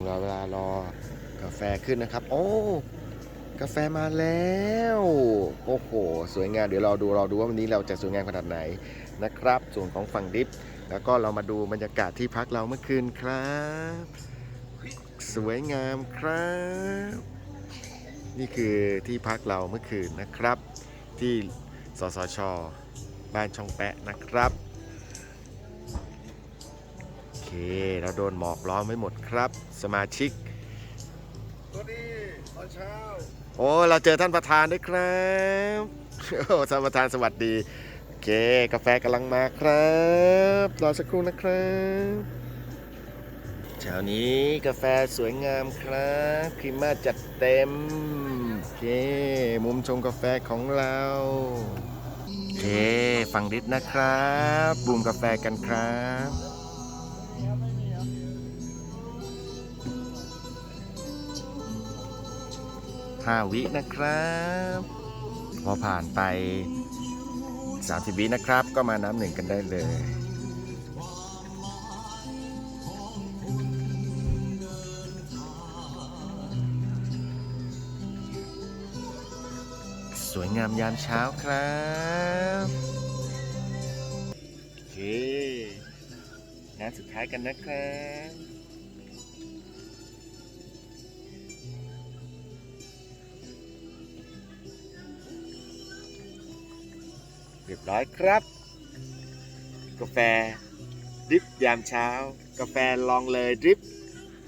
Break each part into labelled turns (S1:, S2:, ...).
S1: เราเวลารอกาแฟขึ้นนะครับ โอ้กาแฟมาแล้ว โอ้โห สวยงามเดี๋ยวเราดูเราดูว่าวันนี้เราจะสวยงามขนาดไหนนะครับ ส่วนของฝั่งดิฟแล้วก็เรามาดูบรรยากาศที่พักเราเมื่อคืนครับ สวยงามครับ นี่คือที่พักเราเมื่อคืนนะครับ ที่สสช บ้านช่องแปะนะครับ เคเราโดนหมอกล้อมไว้หมดครับ สมาชิก
S2: สวัสดีตอนเช้า
S1: โอ้เราเจอท่านประธานด้วยครับโอ้ท่านประธานสวัสดีโอเคกาแฟกำลังมาครับรอสักครู่นะครับเช้านี้กาแฟสวยงามครับครีมมาจัดเต็มโอเคมุมชมกาแฟของเราโอเคฟังดิสนะครับบูมกาแฟกันครับ ห้าวินะครับ พอผ่านไป 30 วินะครับ ก็มาน้ำหนึ่งกันได้เลยสวยงามยามเช้าครับโอเคงานสุดท้ายกันนะครับ เรียบร้อยครับ กาแฟดริปยามเช้า กาแฟลองเลยดริป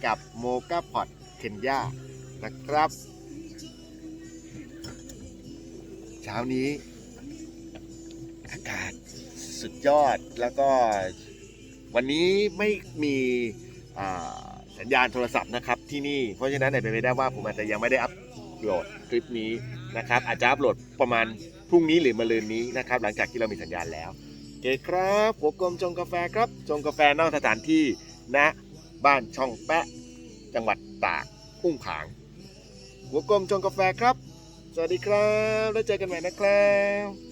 S1: กับโมกาพอตเคนยานะครับ เช้านี้ อากาศสุดยอดแล้วก็วันนี้ไม่มีสัญญาณโทรศัพท์นะครับที่นี่ เพราะฉะนั้นอาจเป็นไปได้ว่าผมอาจจะยังไม่ได้อัพโหลดคลิปนี้ นะครับ อาจจะอัพโหลดประมาณพรุ่งนี้หรือมะรืนนี้นะครับ หลังจากที่เรามีสัญญาณแล้วโอเคครับหัวกลมจงกาแฟครับจงกาแฟนอกสถานที่ณบ้านช่องแปะ จังหวัดตากพุ่งผาง หัวกลมจงกาแฟครับ สวัสดีครับ แล้วเจอกันใหม่นะครับ